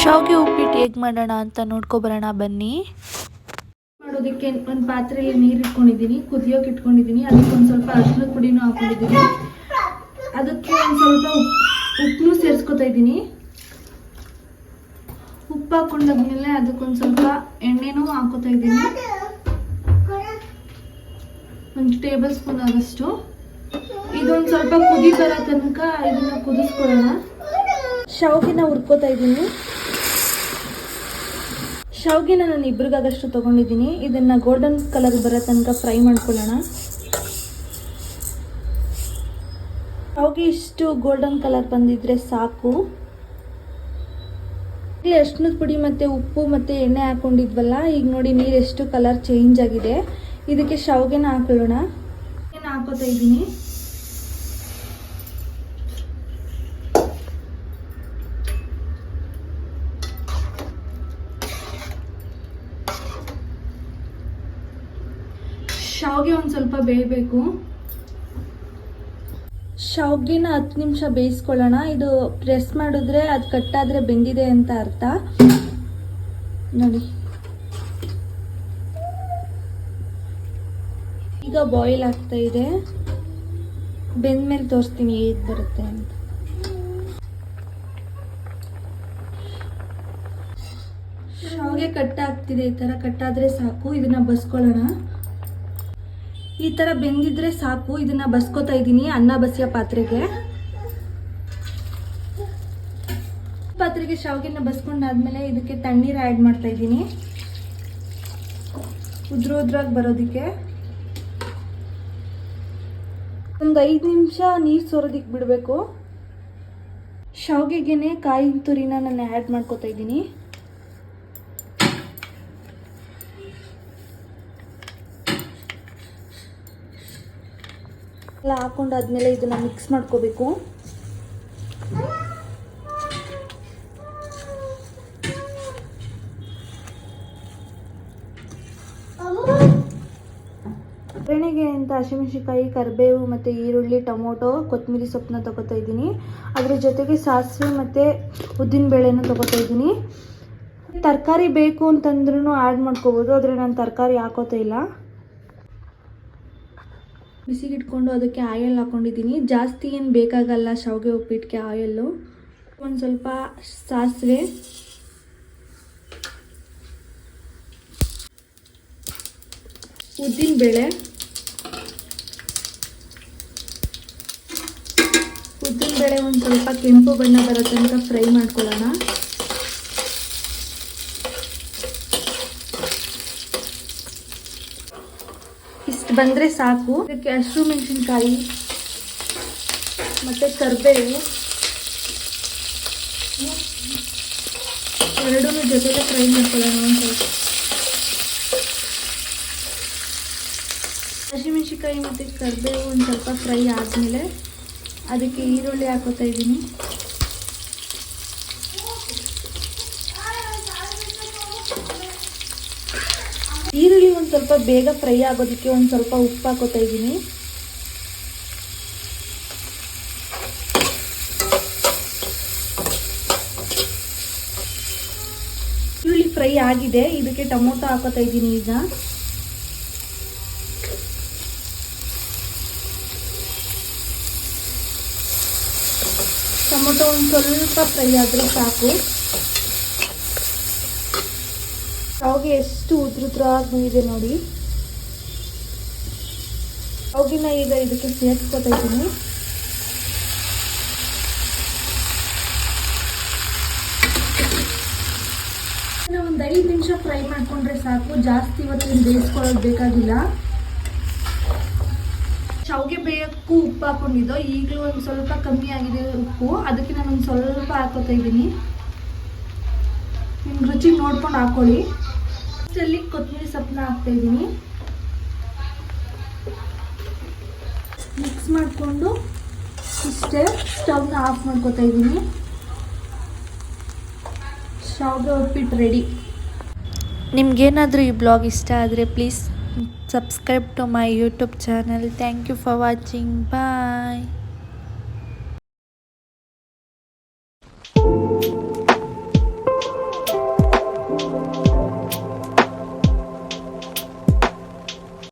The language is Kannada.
ಶಾವಿಗೆ ಉಪ್ಪಿಟ್ಟು ಹೇಗೆ ಮಾಡೋಣ ಅಂತ ನೋಡ್ಕೊಬರೋಣ ಬನ್ನಿ. ಮಾಡೋದಕ್ಕೆ ಒಂದು ಪಾತ್ರೆಯಲ್ಲಿ ನೀರು ಇಟ್ಕೊಂಡಿದ್ದೀನಿ ಕುದಿಯೋಕೆ ಇಟ್ಕೊಂಡಿದ್ದೀನಿ ಅದಕ್ಕೆ ಒಂದು ಸ್ವಲ್ಪ ಅರಿಶಿನ ಪುಡಿನೂ ಹಾಕೊಂಡಿದ್ದೀನಿ ಅದಕ್ಕೆ ಒಂದು ಸ್ವಲ್ಪ ಉಪ್ಪು ಸೇರಿಸ್ಕೊತಾ ಇದ್ದೀನಿ ಉಪ್ಪು ಹಾಕೊಂಡಾದ್ಮೇಲೆ ಅದಕ್ಕೊಂದು ಸ್ವಲ್ಪ ಎಣ್ಣೆನೂ ಹಾಕೋತಾ ಇದ್ದೀನಿ ಒಂದು ಟೇಬಲ್ ಸ್ಪೂನ್ ಆದಷ್ಟು. ಇದೊಂದು ಸ್ವಲ್ಪ ಕುದಿ ಬರೋ ತನಕ ಇದನ್ನ ಕುದಿಸ್ಕೊಳ್ಳೋಣ. ಶಾವಿಗೆನ ಹುರ್ಕೋತಾ ಇದ್ದೀನಿ ಶಾವಿಗೆನ ನಾನು ಇಬ್ರಿಗಾಗಷ್ಟು ತೊಗೊಂಡಿದ್ದೀನಿ. ಇದನ್ನು ಗೋಲ್ಡನ್ ಕಲರ್ ಬರೋ ತನಕ ಫ್ರೈ ಮಾಡ್ಕೊಳ್ಳೋಣ. ಶಾವಿಗೆ ಇಷ್ಟು ಗೋಲ್ಡನ್ ಕಲರ್ ಬಂದಿದ್ರೆ ಸಾಕು. ಇಲ್ಲಿ ಅರ್ಶಿನದ ಪುಡಿ ಮತ್ತು ಉಪ್ಪು ಮತ್ತು ಎಣ್ಣೆ ಹಾಕ್ಕೊಂಡಿದ್ವಲ್ಲ ಈಗ ನೋಡಿ ನೀರು ಎಷ್ಟು ಕಲರ್ ಚೇಂಜ್ ಆಗಿದೆ. ಇದಕ್ಕೆ ಶಾವಿಗೆನ ಹಾಕೊಳ್ಳೋಣ. ಹಾಕೋತಾ ಇದ್ದೀನಿ. ಶಾವಿಗೆ ಒಂದು ಸ್ವಲ್ಪ ಬೇಯಬೇಕು. ಶಾವಿಗೆನ ಹತ್ತು ನಿಮಿಷ ಬೇಯಿಸ್ಕೊಳ್ಳೋಣ. ಇದು ಪ್ರೆಸ್ ಮಾಡಿದ್ರೆ ಅದು ಕಟ್ಟಾದರೆ ಬೆಂದಿದೆ ಅಂತ ಅರ್ಥ. ನೋಡಿ. ಈಗ ಬಾಯ್ಲ್ ಆಗ್ತಾ ಇದೆ. ಬೆಂದ್ಮೇಲೆ ತೋರಿಸ್ತೀನಿ ಹೇಗೆ ಬರುತ್ತೆ ಅಂತ. ಶಾವಿಗೆ ಕಟ್ಟಾಗ್ತಿದೆ ಈ ಥರ ಕಟ್ಟಾದರೆ ಸಾಕು. ಇದನ್ನ ಬಸ್ಕೊಳ್ಳೋಣ. ಈ ಥರ ಬೆಂದಿದ್ರೆ ಸಾಕು. ಇದನ್ನ ಬಸ್ಕೋತಾ ಇದ್ದೀನಿ ಅನ್ನ ಬಸಿಯ ಪಾತ್ರೆಗೆ. ಪಾತ್ರೆಗೆ ಶಾವಿಗೆನ ಬಸ್ಕೊಂಡಾದ್ಮೇಲೆ ಇದಕ್ಕೆ ತಣ್ಣೀರು ಆ್ಯಡ್ ಮಾಡ್ತಾ ಇದ್ದೀನಿ. ಉದ್ರ ಉದ್ರಾಗಿ ಬರೋದಕ್ಕೆ. ಒಂದು ಐದು ನಿಮಿಷ ನೀರು ಸೋರೋದಕ್ಕೆ ಬಿಡಬೇಕು. ಶಾವಿಗೆಗೆ ಕಾಯಿ ತುರಿನ ನಾನು ಆ್ಯಡ್ ಮಾಡ್ಕೋತಾ ಇದ್ದೀನಿ. ಎಲ್ಲ ಹಾಕೊಂಡಾದ್ಮೇಲೆ ಇದನ್ನ ಮಿಕ್ಸ್ ಮಾಡ್ಕೋಬೇಕು. ಒಗ್ಗರಣೆಗೆ ಅಂತ ಹಸಿಮೆಣಸಿನ್ಕಾಯಿ, ಕರಿಬೇವು ಮತ್ತು ಈರುಳ್ಳಿ, ಟೊಮೊಟೊ ಕೊತ್ತಂಬರಿ ಸೊಪ್ಪನ್ನ ತಗೋತಾ ಇದ್ದೀನಿ. ಅದ್ರ ಜೊತೆಗೆ ಸಾಸಿವೆ ಮತ್ತು ಉದ್ದಿನಬೇಳೆನೂ ತಗೋತಾ ಇದ್ದೀನಿ. ತರಕಾರಿ ಬೇಕು ಅಂತಂದ್ರೂ ಆ್ಯಡ್ ಮಾಡ್ಕೋಬೋದು, ಆದರೆ ನಾನು ತರಕಾರಿ ಹಾಕೋತಾ ಇಲ್ಲ. ಬಿಸಿಗೆ ಇಟ್ಕೊಂಡು ಅದಕ್ಕೆ ಆಯಲ್ ಹಾಕೊಂಡಿದ್ದೀನಿ. ಜಾಸ್ತಿ ಏನು ಬೇಕಾಗಲ್ಲ ಶಾವಿಗೆ ಉಪ್ಪಿಟ್ಟಿಗೆ ಆಯಲ್ಲು ಒಂದು ಸ್ವಲ್ಪ ಸಾಸಿವೆ. ಉದ್ದಿನಬೇಳೆ ಉದ್ದಿನಬೇಳೆ ಒಂದು ಸ್ವಲ್ಪ ಕೆಂಪು ಬಣ್ಣ ಬರೋ ತನಕ ಫ್ರೈ ಮಾಡ್ಕೊಳ್ಳೋಣ. ಇಷ್ಟು ಬಂದರೆ ಸಾಕು. ಇದಕ್ಕೆ ಹಸಿರು ಮೆಣಸಿನ್ಕಾಯಿ, ಮತ್ತು ಕರಿಬೇವು. ಎರಡೂ ಜೊತೆಗೆ ಫ್ರೈ ಮಾಡ್ಕೊಳ್ಳೋಣ ಒಂದು ಸ್ವಲ್ಪ ಹಸಿಮೆಣಸಿನ್ಕಾಯಿ ಮತ್ತು ಕರಿಬೇವು ಒಂದು ಸ್ವಲ್ಪ ಫ್ರೈ ಆದಮೇಲೆ ಅದಕ್ಕೆ ಈರುಳ್ಳಿ ಹಾಕೋತಾ ಇದ್ದೀನಿ. ಈರುಳ್ಳಿ ಒಂದು ಸ್ವಲ್ಪ ಬೇಗ ಫ್ರೈ ಆಗೋದಕ್ಕೆ ಒಂದು ಸ್ವಲ್ಪ ಉಪ್ಪು ಹಾಕೋತಾ ಇದ್ದೀನಿ. ಈರುಳ್ಳಿ ಫ್ರೈ ಆಗಿದೆ. ಇದಕ್ಕೆ ಟೊಮೊಟೊ ಹಾಕೋತಾ ಇದ್ದೀನಿ ಈಗ. ಟೊಮೊಟೊ ಒಂದು ಸ್ವಲ್ಪ ಫ್ರೈ ಆದರೆ ಸಾಕು. ಶಾವಿಗೆ ಎಷ್ಟು ಉದ್ರುದ್ರಾಗಿ ಬಂದಿದೆ ನೋಡಿ. ಶಾವಿಗೆನ ಈಗ ಇದಕ್ಕೆ ಸೇರಿಸ್ಕೊತಾ ಇದ್ದೀನಿ. ಒಂದು ಐದು ನಿಮಿಷ ಫ್ರೈ ಮಾಡ್ಕೊಂಡ್ರೆ ಸಾಕು. ಜಾಸ್ತಿ ಇವತ್ತಿನ ಬೇಯಿಸ್ಕೊಳ್ಳೋದು ಬೇಕಾಗಿಲ್ಲ. ಶಾವಿಗೆ ಬೇಯಕ್ಕೂ ಉಪ್ಪು ಹಾಕೊಂಡಿದ್ದು. ಈಗಲೂ ಒಂದು ಸ್ವಲ್ಪ ಕಮ್ಮಿ ಆಗಿದೆ ಉಪ್ಪು. ಅದಕ್ಕೆ ನಾನು ಒಂದು ಸ್ವಲ್ಪ ಹಾಕೋತಾ ಇದ್ದೀನಿ. ನಿಮ್ಮ ರುಚಿ ನೋಡ್ಕೊಂಡು ಹಾಕೊಳ್ಳಿ. ಅಷ್ಟರಲ್ಲಿ ಕೊತ್ತಂಬರಿ ಸೊಪ್ಪನ್ನ ಹಾಕ್ತಾ ಇದ್ದೀನಿ ಮಿಕ್ಸ್ ಮಾಡಿಕೊಂಡು ಇಷ್ಟೇ ಸ್ಟವ್ನ ಆಫ್ ಮಾಡ್ಕೊತಾ ಇದ್ದೀನಿ ಶಾವಿಗೆ ಉಪ್ಪಿಟ್ಟು ರೆಡಿ ನಿಮಗೇನಾದರೂ ಈ ಬ್ಲಾಗ್ ಇಷ್ಟ ಆದರೆ please subscribe to my YouTube channel thank you for watching bye